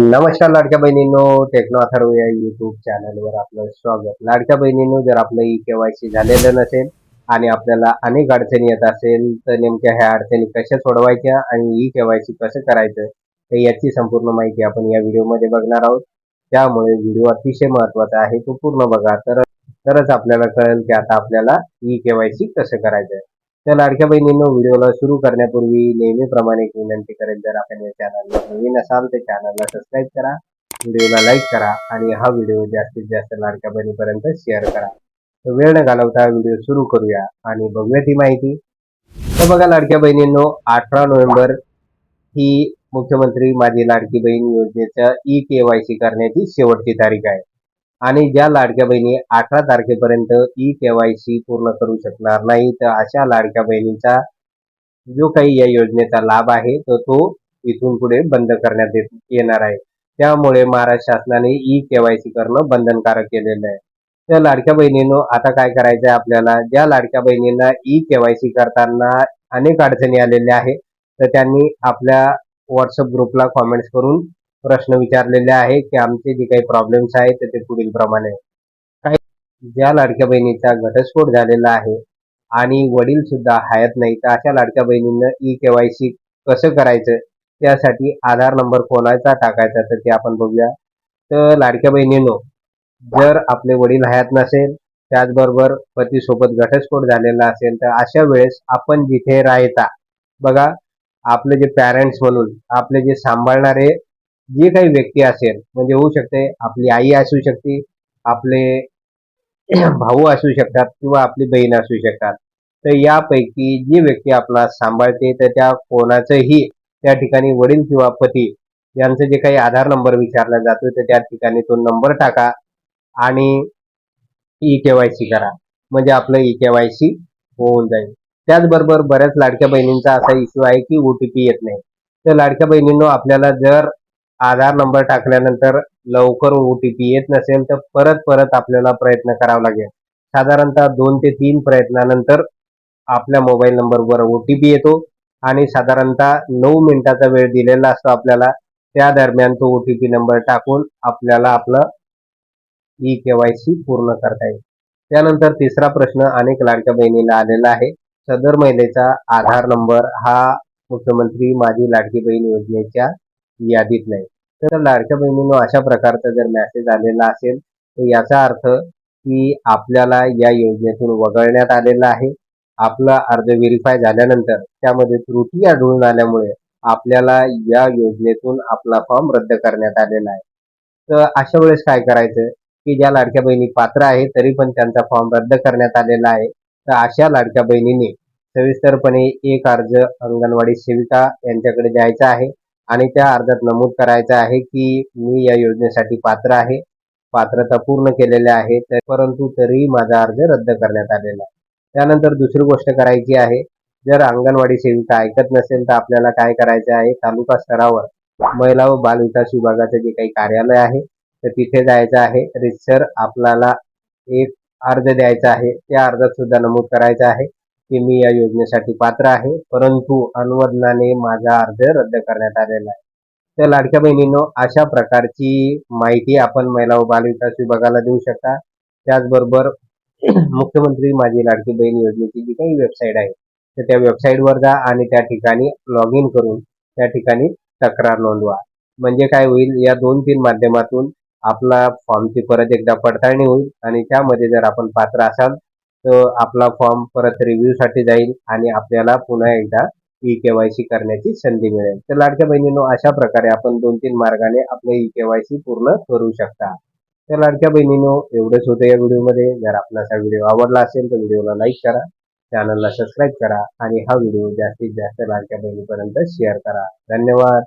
नमस्कार लाडक्या बहिणींनो टेक्नो अथर्व या युट्यूब चॅनलवर आपलं स्वागत. लाडक्या बहिणींनो जर आपलं ई केवायसी झालेलं नसेल आणि आपल्याला अनेक अडचणी येत असेल तर नेमक्या ह्या अडचणी कशा सोडवायच्या आणि ई केवायसी कसं करायचं तर याची संपूर्ण माहिती आपण या व्हिडिओमध्ये बघणार आहोत. त्यामुळे व्हिडिओ अतिशय महत्त्वाचा आहे तो पूर्ण बघा. तर तरच आपल्याला कळेल की आता आपल्याला ई केवायसी कसं करायचं त्या लाडक्या बहिणींनो व्हिडिओला सुरू करण्यापूर्वी नेहमीप्रमाणे एक विनंती करेल जर आपण या चॅनलला नवीन असाल तर चॅनलला सबस्क्राईब करा व्हिडिओला लाईक करा आणि हा व्हिडिओ जास्तीत जास्त लाडक्या बहिणीपर्यंत शेअर करा. वेळ न घालवता व्हिडिओ सुरू करूया आणि बघूया ती माहिती. तर बघा लाडक्या बहिणींनो अठरा नोव्हेंबर ही मुख्यमंत्री माझी लाडकी बहीण योजनेचं ई केवायसी करण्याची शेवटची तारीख आहे. आणि ज्या लाडक्या बहिणी अठरा तारखेपर्यंत ई केवायसी पूर्ण करू शकणार नाही तर अशा लाडक्या बहिणींचा जो काही या योजनेचा लाभ आहे तर तो इथून पुढे बंद करण्यात येत- येणार आहे. त्यामुळे महाराष्ट्र शासनाने ई केवायसी करणं बंधनकारक केलेलं आहे. त्या लाडक्या बहिणींनो आता काय करायचं आहे आपल्याला? ज्या लाडक्या बहिणींना ई केवायसी करताना अनेक अडचणी आलेल्या आहेत तर त्यांनी आपल्या व्हॉट्सअप ग्रुपला कॉमेंट्स करून प्रश्न विचारलेले आहे की आमचे जे काही प्रॉब्लेम्स आहेत तर ते पुढील प्रमाणे काही ज्या लाडक्या बहिणीचा घटस्फोट झालेला आहे आणि वडील सुद्धा हयात नाही तर अशा लाडक्या बहिणींना ई केवायसी कसं करायचं? त्यासाठी आधार नंबर कोणाचा टाकायचा तर ते आपण बघूया. तर लाडक्या बहिणींनो जर आपले वडील हयात नसेल त्याचबरोबर पतीसोबत घटस्फोट झालेला असेल तर अशा वेळेस आपण जिथे राहता बघा आपले जे पॅरेंट्स म्हणून आपले जे सांभाळणारे जे काही व्यक्ती असेल म्हणजे होऊ शकते आपली आई असू शकते आपले भाऊ असू शकतात किंवा आपली बहीण असू शकतात. तर यापैकी जी व्यक्ती आपला सांभाळते तर त्या कोणाचंही त्या ठिकाणी वडील किंवा पती यांचं जे काही आधार नंबर विचारला जातो तर त्या ठिकाणी तो नंबर टाका आणि ई केवायसी करा. म्हणजे आपलं ई केवायसी होऊन जाईल. त्याचबरोबर बऱ्याच लाडक्या बहिणींचा असा इश्यू आहे की ओटीपी येत नाही. तर लाडक्या बहिणींनो आपल्याला जर आधार नंबर टाकल्यानंतर लवकर ओटीपी येत नसेल तर परत परत आपल्याला प्रयत्न करावा लागेल. साधारणतः दोन ते तीन प्रयत्नानंतर आपल्या मोबाईल नंबरवर ओटीपी येतो आणि साधारणतः नऊ मिनिटाचा वेळ दिलेला असतो आपल्याला त्या दरम्यान तो ओटीपी नंबर टाकून आपल्याला आपलं ई केवायसी पूर्ण करता येईल. त्यानंतर तिसरा प्रश्न अनेक लाडक्या बहिणीला आलेला आहे. सदर महिलेचा आधार नंबर हा मुख्यमंत्री माझी लाडकी बहीण योजनेच्या यादीत नाही. तर लाडक्या बहिणींनो अशा प्रकारचा जर मेसेज आलेला असेल तर याचा अर्थ की आपल्याला या योजनेतून वगळण्यात आलेला आहे. आपला अर्ज व्हेरीफाय झाल्यानंतर त्यामध्ये त्रुटी आढळून आल्यामुळे आपल्याला या योजनेतून आपला फॉर्म रद्द करण्यात आलेला आहे. तर अशा वेळेस काय करायचं की ज्या लाडक्या बहिणी पात्र आहे तरी पण त्यांचा फॉर्म रद्द करण्यात आलेला आहे. तर अशा लाडक्या बहिणींनी सविस्तरपणे एक अर्ज अंगणवाडी सेविका यांच्याकडे द्यायचा आहे. आणि त्या अर्जात नमूद करायचं आहे की मी या योजनेसाठी पात्र आहे. पात्रता पूर्ण केलेल्या आहे तर परंतु तरीही माझा अर्ज रद्द करण्यात आलेला आहे. त्यानंतर दुसरी गोष्ट करायची आहे. जर अंगणवाडी सेविका ऐकत नसेल तर आपल्याला काय करायचं आहे? तालुका स्तरावर महिला व बाल विकास विभागाचं जे काही कार्यालय आहे तर तिथे जायचं आहे. रितसर आपल्याला एक अर्ज द्यायचा आहे. त्या अर्जात सुद्धा नमूद करायचा आहे. की मी या योजनेसाठी पात्र आहे. परंतु अनुवदनाने माझा अर्ज रद्द करण्यात आलेला आहे. तर लाडक्या बहिणींनो अशा प्रकारची माहिती आपण महिला व बालविकास विभागाला देऊ शकता. त्याचबरोबर मुख्यमंत्री माझी लाडकी बहीण योजनेची जी काही वेबसाईट आहे तर त्या वेबसाईटवर जा आणि त्या ठिकाणी लॉग इन करून त्या ठिकाणी तक्रार नोंदवा. म्हणजे काय होईल या दोन तीन माध्यमातून आपला फॉर्मची परत एकदा पडताळणी होईल आणि त्यामध्ये जर आपण पात्र असाल तर आपला फॉर्म परत रिव्ह्यूसाठी जाईल आणि आपल्याला पुन्हा एकदा ई केवायसी करण्याची संधी मिळेल. तर लाडक्या बहिणींनो अशा प्रकारे आपण दोन तीन मार्गाने आपलं ई केवायसी पूर्ण करू शकता. तर लाडक्या बहिणींनो एवढंच होतं या व्हिडिओमध्ये. जर आपला असा व्हिडिओ आवडला असेल तर व्हिडिओला लाईक करा चॅनलला सबस्क्राईब करा आणि हा व्हिडिओ जास्तीत जास्त लाडक्या बहिणीपर्यंत शेअर करा. धन्यवाद.